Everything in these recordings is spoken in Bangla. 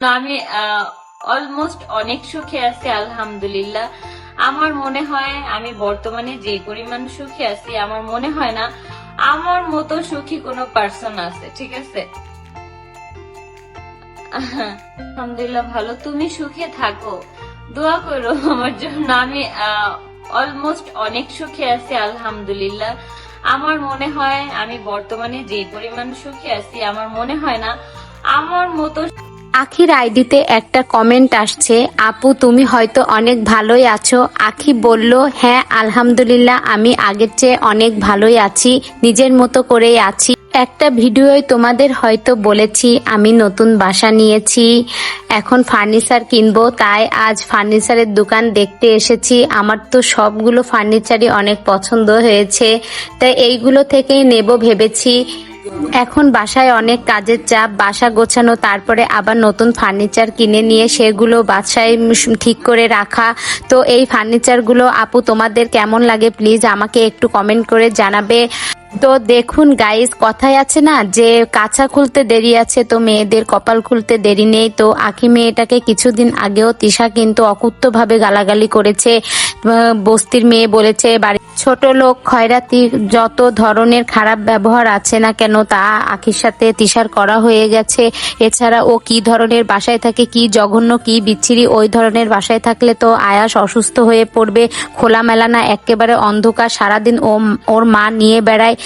আমি অলমোস্ট অনেক সুখে আছি, আলহামদুলিল্লাহ। আমার মনে হয় আমি বর্তমানে যে পরিমাণ সুখে আছি, আমার মনে হয় না আমার মতো সুখী কোনো পার্সন আছে, ঠিক আছে? আলহামদুলিল্লাহ, ভালো। তুমি সুখে থাকো। দোয়া করো আমার জন্য। আমি অলমোস্ট অনেক সুখে আছি, আলহামদুলিল্লাহ। আমার মনে হয় আমি বর্তমানে যে পরিমাণ সুখে আছি, আমার মনে হয় না আমার মতো আখির আইডিতে একটা কমেন্ট আসছে, আপু, তুমি হয়তো অনেক ভালোই আছো। আখি বলল হ্যাঁ আলহামদুলিল্লাহ, আমি আগের চেয়ে অনেক ভালোই আছি, নিজের মতো করেই আছি। একটা ভিডিওয় তোমাদের হয়তো বলেছি, আমি নতুন বাসা নিয়েছি, এখন ফার্নিচার কিনবো, তাই আজ ফার্নিচারের দোকান দেখতে এসেছি। আমার তো সবগুলো ফার্নিচারই অনেক পছন্দ হয়েছে, তাই এইগুলো থেকেই নেব ভেবেছি। এখন বাসায় অনেক কাজের চাপ, বাসা গোছানো, তারপরে আবার নতুন ফার্নিচার কিনে নিয়ে সেগুলো বাসায় ঠিক করে রাখা। তো এই ফার্নিচারগুলো, আপু তোমাদের কেমন লাগে? প্লিজ আমাকে একটু কমেন্ট করে জানাবে। তো দেখুন গাইস কথাই আছে না যে কাছা খুলতে দেরি আছে, তো মেয়েদের কপাল খুলতে দেরি নেই। তো আখি মেয়েটাকে কিছুদিন আগেও তিশা কিন্তু অকুত্ত ভাবে গালাগালি করেছে। বস্তির মেয়ে বলেছে, বাড়ি ছোট লোক খয়রাতি যত ধরনের খারাপ ব্যবহার আছে না কেন তা আখির সাথে তিশার করা হয়ে গেছে। এছাড়া ও কি ধরনের বাসায় থাকে, কি জঘন্য, কি বিচ্ছিরি, ওই ধরনের বাসায় থাকলে তো আয়াস অসুস্থ হয়ে পড়বে। খোলামেলা না একেবারে অন্ধকার, সারাদিন ও ওর মা নিয়ে বেড়ায়।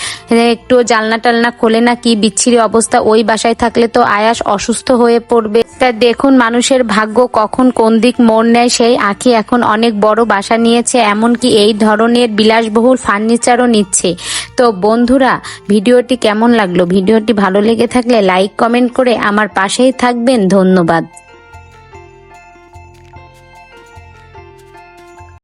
একটু জালনা টালনা খোলে না, কি বিচ্ছিরি অবস্থা, ওই বাসায় থাকলে তো আয়াস অসুস্থ হয়ে পড়বে। তা দেখুন মানুষের ভাগ্য কখন কোন দিক মোড় নেয়, সেই আখি এখন অনেক বড় বাসা নিয়েছে, এমনকি এই ধরনের বিলাসবহুল ফার্নিচারও নিচ্ছে। তো বন্ধুরা, ভিডিওটি কেমন লাগল? ভিডিওটি ভালো লেগে থাকলে লাইক কমেন্ট করে আমার পাশেই থাকবেন। ধন্যবাদ।